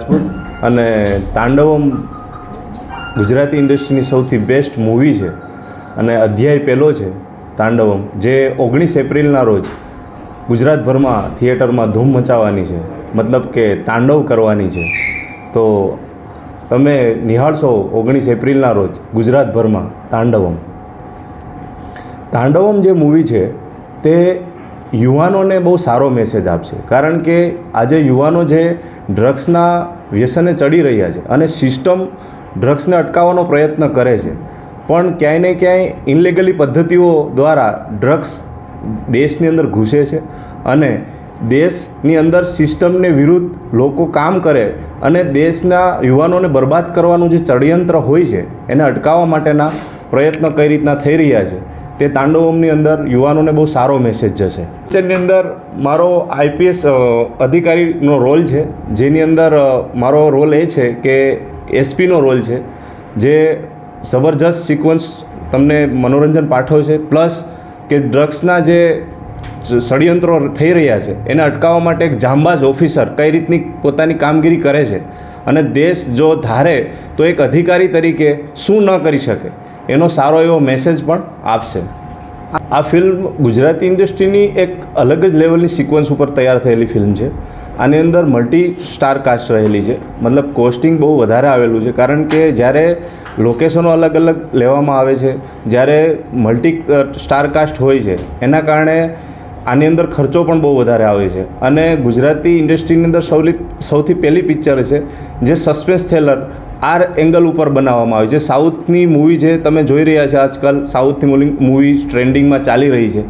રાજપૂત અને તાંડવમ ગુજરાતી ઇન્ડસ્ટ્રીની સૌથી best movie છે અને અધ્યાય પહેલો છે તાંડવમ, જે ઓગણીસ એપ્રિલના રોજ ગુજરાતભરમાં થિયેટરમાં ધૂમ મચાવવાની છે. મતલબ કે તાંડવ કરવાની છે. તો તમે નિહાળશો ઓગણીસ એપ્રિલના રોજ ગુજરાતભરમાં તાંડવમ. તાંડવમ જે મૂવી છે તે યુવાનોને બહુ સારો મેસેજ આપશે. કારણ કે આજે યુવાનો જે ડ્રગ્સના વ્યસને ચડી રહ્યા છે અને સિસ્ટમ ડ્રગ્સને અટકાવવાનો પ્રયત્ન કરે છે, પણ ક્યાંય ને ક્યાંય ઇનલીગલી પદ્ધતિઓ દ્વારા ડ્રગ્સ દેશની અંદર ઘૂસે છે અને દેશની અંદર સિસ્ટમને વિરુદ્ધ લોકો કામ કરે અને દેશના યુવાનોને બરબાદ કરવાનું જે ષડયંત્ર હોય છે, એને અટકાવવા માટેના પ્રયત્નો કઈ રીતના થઈ રહ્યા છે. તે તાંડવમની અંદર યુવાનોને બહુ સારો મેસેજ જશે. પિક્ચરની અંદર મારો આઈપીએસ અધિકારીનો રોલ છે. જેની અંદર મારો રોલ એ છે કે એસપીનો રોલ છે. જે જબરજસ્ત સિક્વન્સ તમને મનોરંજન પાઠવશે પ્લસ કે ડ્રગ્સના જે ષડયંત્રો થઈ રહ્યા છે, એને અટકાવવા માટે એક જાંબાજ ઓફિસર કઈ રીતની પોતાની કામગીરી કરે છે. અને દેશ જો ધારે તો એક અધિકારી તરીકે શું ન કરી શકે? એનો સારો એવો મેસેજ પણ આપશે. આ ફિલ્મ ગુજરાતી ઇન્ડસ્ટ્રીની એક અલગ જ લેવલની સિક્વન્સ ઉપર તૈયાર થયેલી ફિલ્મ છે. આની અંદર મલ્ટી સ્ટાર કાસ્ટ રહેલી છે. મતલબ કોસ્ટિંગ બહુ વધારે આવેલું છે. કારણ કે જ્યારે લોકેશનો અલગ અલગ લેવામાં આવે છે, જ્યારે મલ્ટી સ્ટાર કાસ્ટ હોય છે, એના કારણે આની અંદર ખર્ચો પણ બહુ વધારે આવે છે. અને ગુજરાતી ઇન્ડસ્ટ્રીની અંદર સૌલી, સૌથી પહેલી પિક્ચર છે, જે સસ્પેન્સ થ્રિલર આર એંગલ ઉપર બનાવવામાં આવી છે. સાઉથની મૂવી જે તમે જોઈ રહ્યા છો આજકાલ, સાઉથની મૂવી મૂવી ટ્રેન્ડિંગમાં ચાલી રહી છે.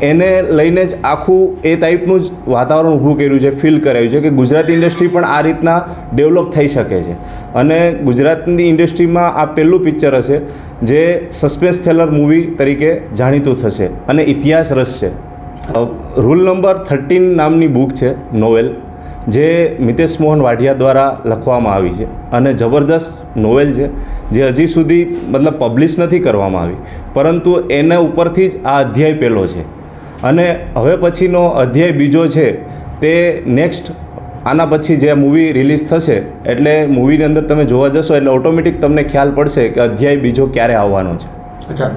એને લઈને જ આખું એ ટાઈપનું જ વાતાવરણ ઊભું કર્યું છે, ફીલ કરાવ્યું છે કે ગુજરાતી ઇન્ડસ્ટ્રી પણ આ રીતના ડેવલપ થઈ શકે છે. અને ગુજરાતની ઇન્ડસ્ટ્રીમાં આ પહેલું પિક્ચર હશે જે સસ્પેન્સ થેલર મૂવી તરીકે જાણીતું થશે. અને ઇતિહાસ રચશે રૂલ નંબર થર્ટીન નામની બુક છે, નોવેલ. જે મિતેશ મોહન વાઢિયા દ્વારા લખવામાં આવી છે. અને જબરદસ્ત નોવેલ છે, જે હજી સુધી મતલબ પબ્લિશ નથી કરવામાં આવી. પરંતુ એના ઉપરથી જ આ અધ્યાય પહેલો છે. અને હવે પછીનો અધ્યાય બીજો છે, તે નેક્સ્ટ આના પછી જે મૂવી રિલીઝ થશે, એટલે મૂવીની અંદર તમે જોવા જશો, એટલે ઓટોમેટિક તમને ખ્યાલ પડશે કે અધ્યાય બીજો ક્યારે આવવાનો છે. અચ્છા.